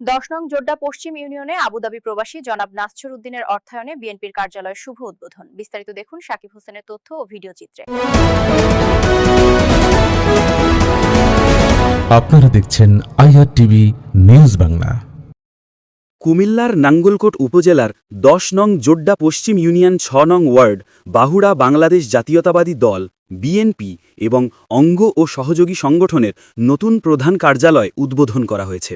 দশ নং জোড্ডা পশ্চিম ইউনিয়নে আবুধাবি প্রবাসী জনাব নাসছর উদ্দিনের অর্থায়নে বিএনপির কার্যালয়ের শুভ উদ্বোধন। বিস্তারিত দেখুন সাকিব হোসেনের তথ্য ও ভিডিও চিত্রে। আপনারা দেখছেন আইআর টিভি নিউজ বাংলা। কুমিল্লার নাঙ্গলকোট উপজেলার দশ নং জোড্ডা পশ্চিম ইউনিয়ন ছ নং ওয়ার্ড বাহুড়া বাংলাদেশ জাতীয়তাবাদী দল বিএনপি এবং অঙ্গ ও সহযোগী সংগঠনের নতুন প্রধান কার্যালয় উদ্বোধন করা হয়েছে।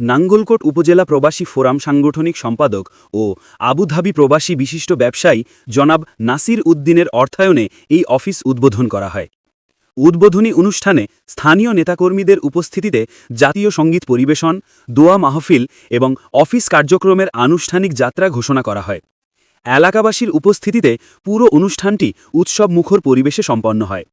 নাঙ্গলকোট উপজেলা প্রবাসী ফোরাম সাংগঠনিক সম্পাদক ও আবুধাবি প্রবাসী বিশিষ্ট ব্যবসায়ী জনাব নাসির উদ্দিনের অর্থায়নে এই অফিস উদ্বোধন করা হয়। উদ্বোধনী অনুষ্ঠানে স্থানীয় নেতাকর্মীদের উপস্থিতিতে জাতীয় সংগীত পরিবেশন, দোয়া মাহফিল এবং অফিস কার্যক্রমের আনুষ্ঠানিক যাত্রা ঘোষণা করা হয়। এলাকাবাসীর উপস্থিতিতে পুরো অনুষ্ঠানটি উৎসব মুখর পরিবেশে সম্পন্ন হয়।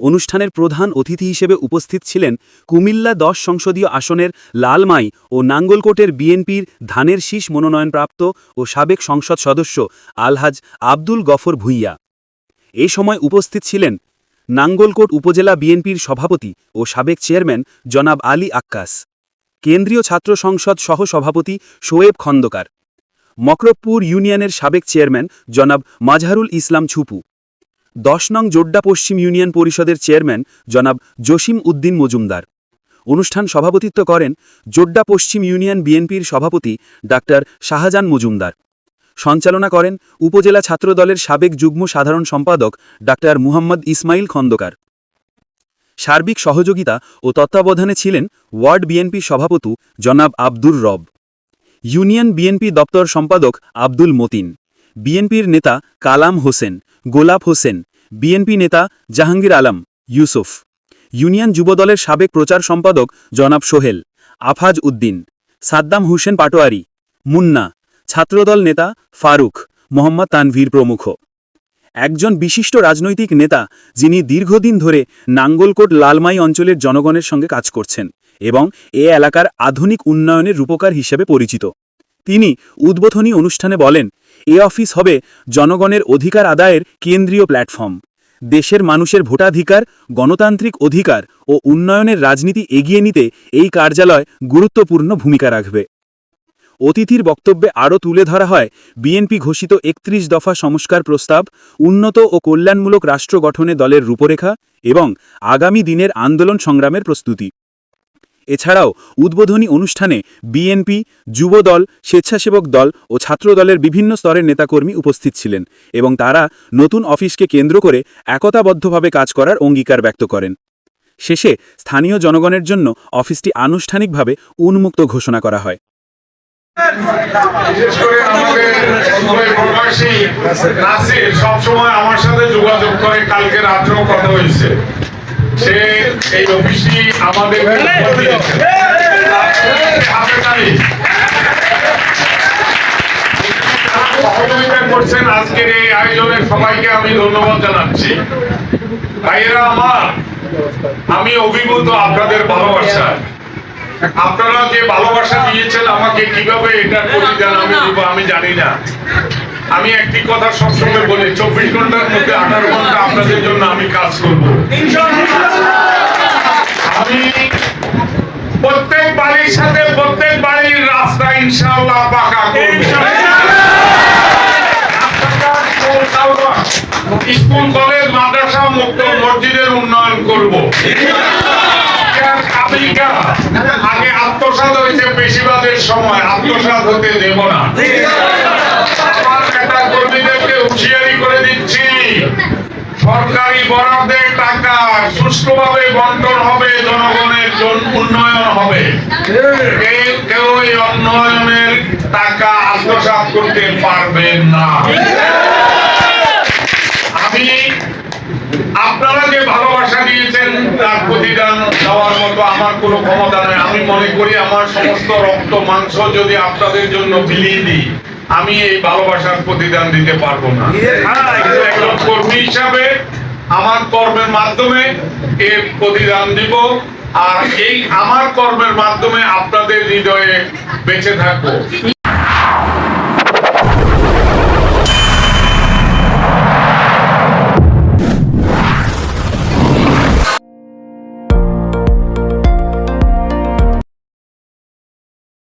অনুষ্ঠানের প্রধান অতিথি হিসেবে উপস্থিত ছিলেন কুমিল্লা দশ সংসদীয় আসনের লালমাই ও নাঙ্গলকোটের বিএনপির ধানের শীষ মনোনয়নপ্রাপ্ত ও সাবেক সংসদ সদস্য আলহাজ আব্দুল গফর ভুইয়া। এ সময় উপস্থিত ছিলেন নাঙ্গলকোট উপজেলা বিএনপির সভাপতি ও সাবেক চেয়ারম্যান জনাব আলী আক্কাস। কেন্দ্রীয় ছাত্র সংসদ সহ সভাপতি শোয়েব খন্দকার। মকরবপুর ইউনিয়নের সাবেক চেয়ারম্যান জনাব মাজহারুল ইসলাম ছুপু। দশ নং জোড্ডা পশ্চিম ইউনিয়ন পরিষদের চেয়ারম্যান জনাব জসিম উদ্দিন মজুমদার। অনুষ্ঠান সভাপতিত্ব করেন জোড্ডা পশ্চিম ইউনিয়ন বিএনপির সভাপতি ডাক্তার শাহজাহান মজুমদার। সঞ্চালনা করেন উপজেলা ছাত্রদলের সাবেক যুগ্ম সাধারণ সম্পাদক ডাক্তার মুহাম্মদ ইসমাইল খন্দকার। সার্বিক সহযোগিতা ও তত্ত্বাবধানে ছিলেন ওয়ার্ড বিএনপি সভাপতি জনাব আব্দুর রব। ইউনিয়ন বিএনপি দপ্তর সম্পাদক আব্দুল মতিন। বিএনপির নেতা কালাম হোসেন, গোলাপ হোসেন, বিএনপি নেতা জাহাঙ্গীর আলম, ইউসুফ। ইউনিয়ন যুবদলের সাবেক প্রচার সম্পাদক জনাব সোহেল, আফাজ উদ্দিন, সাদ্দাম হুসেন পাটোয়ারি, মুন্না, ছাত্রদল নেতা ফারুক, মোহাম্মদ তানভীর প্রমুখ। একজন বিশিষ্ট রাজনৈতিক নেতা যিনি দীর্ঘদিন ধরে নাঙ্গলকোট লালমাই অঞ্চলের জনগণের সঙ্গে কাজ করছেন এবং এ এলাকার আধুনিক উন্নয়নের রূপকার হিসেবে পরিচিত। তিনি উদ্বোধনী অনুষ্ঠানে বলেন, এ অফিস হবে জনগণের অধিকার আদায়ের কেন্দ্রীয় প্ল্যাটফর্ম। দেশের মানুষের ভোটাধিকার, গণতান্ত্রিক অধিকার ও উন্নয়নের রাজনীতি এগিয়ে নিতে এই কার্যালয় গুরুত্বপূর্ণ ভূমিকা রাখবে। অতিথির বক্তব্যে আরও তুলে ধরা হয়, বিএনপি ঘোষিত একত্রিশ দফা সংস্কার প্রস্তাব, উন্নত ও কল্যাণমূলক রাষ্ট্র গঠনে দলের রূপরেখা এবং আগামী দিনের আন্দোলন সংগ্রামের প্রস্তুতি। এছাড়াও উদ্বোধনী অনুষ্ঠানে বিএনপি, যুবদল, স্বেচ্ছাসেবক দল ও ছাত্রদলের বিভিন্ন স্তরের নেতাকর্মী উপস্থিত ছিলেন এবং তারা নতুন অফিসকে কেন্দ্র করে একতাবদ্ধভাবে কাজ করার অঙ্গীকার ব্যক্ত করেন। শেষে স্থানীয় জনগণের জন্য অফিসটি আনুষ্ঠানিকভাবে উন্মুক্ত ঘোষণা করা হয়। সবসময় আমার সাথে যোগাযোগ করে, কালকে রাত্রেও কথা হয়েছে। সে এই অফিসটি আমাদের। সহযোগিতা করছেন আজকের এই আয়োজনের সবাইকে আমি ধন্যবাদ জানাচ্ছি। ভাইয়েরা আমার আমি অভিভূত আপনাদের ভালোবাসায়। আপনারা যে ভালোবাসা দিয়েছেন আমাকে কীভাবে এটা প্রতিদান আমি দিব আমি জানি না। আমি একটি কথা সবসময় বলি চব্বিশ ঘণ্টার মধ্যে আঠারো ঘণ্টা আপনাদের জন্য আমি কাজ করব। ইনশাআল্লাহ পাকা করব। স্কুল, কলেজ, মাদ্রাসা, মুক্ত মসজিদের উন্নয়ন করব। আমেরিকা আগে আত্মসাদ হয়েছে, বেশিরভাগের সময় আত্মসাদ হতে দেব না। সরকারি বরাদ্দের টাকা সুষ্ঠুভাবে বন্টন হবে, জনগণের জন উন্নয়ন হবে। কেউ এই উন্নয়নের টাকা আত্মসাৎ করতে পারবেন না। আমি আপনারা যে ভালোবাসা দিয়েছেন, তার প্রতিদান দেওয়ার মতো আমার কোনো ক্ষমতা নেই। আমি মনে করি আমার সমস্ত রক্ত, মাংস যদি আপনাদের জন্য বিলিয়ে দিই আমি এই ভালোবাসার প্রতিদান দিতে পারব না। কিন্তু একজন কর্মী হিসাবে আমার কর্মের মাধ্যমে এর প্রতিদান দিব আর এই আমার কর্মের মাধ্যমে আপনাদের হৃদয়ে বেঁচে থাকব।